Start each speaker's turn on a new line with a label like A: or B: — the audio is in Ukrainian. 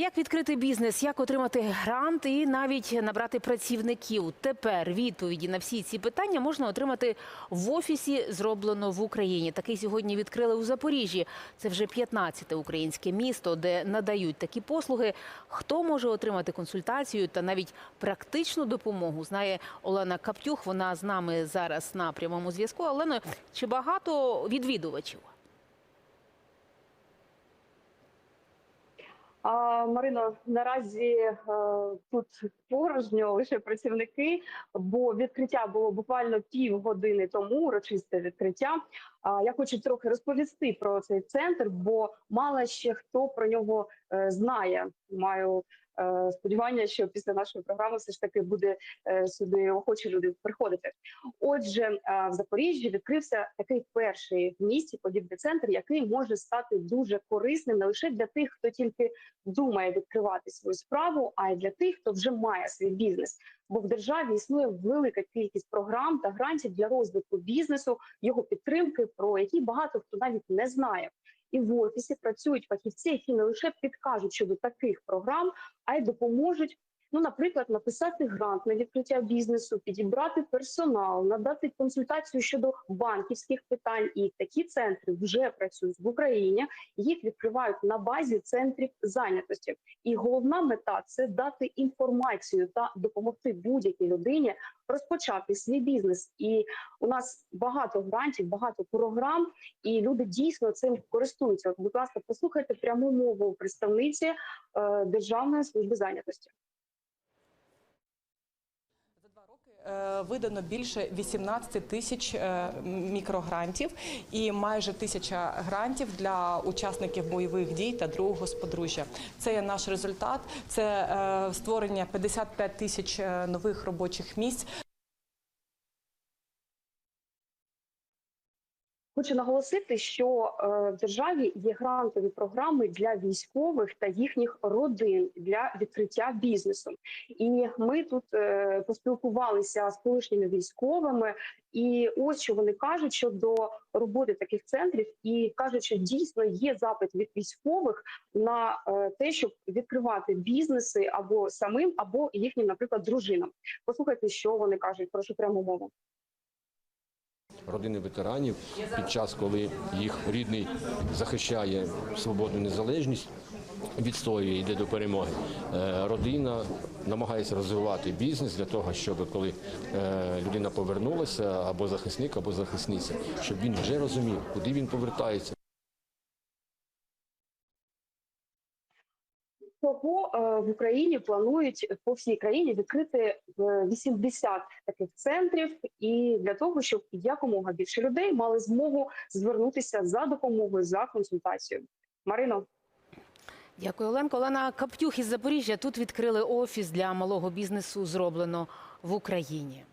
A: Як відкрити бізнес, як отримати грант і навіть набрати працівників? Тепер відповіді на всі ці питання можна отримати в офісі зроблено в Україні. Такий сьогодні відкрили у Запоріжжі. Це вже 15-те українське місто, де надають такі послуги. Хто може отримати консультацію та навіть практичну допомогу? Знає Олена Каптюх. Вона з нами зараз на прямому зв'язку. Олено, чи багато відвідувачів?
B: А, Марино, наразі а, тут порожньо лише працівники, бо відкриття було буквально півгодини тому, урочисте відкриття. А я хочу трохи розповісти про цей центр, бо мало ще хто про нього е, знає. Маю е, сподівання, що після нашої програми все ж таки буде е, сюди охочі люди приходити. Отже, е, в Запоріжжі відкрився такий перший в місті подібний центр, який може стати дуже корисним не лише для тих, хто тільки думає відкривати свою справу, а й для тих, хто вже має свій бізнес. Бо в державі існує велика кількість програм та грантів для розвитку бізнесу, його підтримки, про які багато хто навіть не знає. І в офісі працюють фахівці, які не лише підкажуть щодо таких програм, а й допоможуть. Ну, наприклад, написати грант на відкриття бізнесу, підібрати персонал, надати консультацію щодо банківських питань. І такі центри вже працюють в Україні. Їх відкривають на базі центрів зайнятості. І головна мета це дати інформацію та допомогти будь-якій людині розпочати свій бізнес. І у нас багато грантів, багато програм, і люди дійсно цим користуються. Будь ласка, послухайте пряму мову представниці е, Державної служби зайнятості.
C: За два роки е, видано більше 18 тисяч е, мікрогрантів і майже тисяча грантів для учасників бойових дій та другого сподружжя. Це є наш результат. Це е, створення 55 тисяч е, нових робочих місць.
B: Хочу наголосити, що е, в державі є грантові програми для військових та їхніх родин для відкриття бізнесу. І ми тут е, поспілкувалися з колишніми військовими, і ось що вони кажуть щодо роботи таких центрів, і кажуть, що дійсно є запит від військових на е, те, щоб відкривати бізнеси або самим, або їхнім, наприклад, дружинам. Послухайте, що вони кажуть. Прошу пряму мову.
D: Родини ветеранів під час, коли їх рідний захищає свободу незалежність, відстоює, йде до перемоги. Е, Родина намагається розвивати бізнес для того, щоб коли е, людина повернулася, або захисник, або захисниця, щоб він вже розумів, куди він повертається.
B: Того е, в Україні планують по всій країні відкрити е, 80 таких центрів, і для того, щоб якомога більше людей мали змогу звернутися за допомогою за консультацією. Марино.
A: Дякую, Оленко. Олена Каптюх із Запоріжжя. Тут відкрили офіс для малого бізнесу, зроблено в Україні.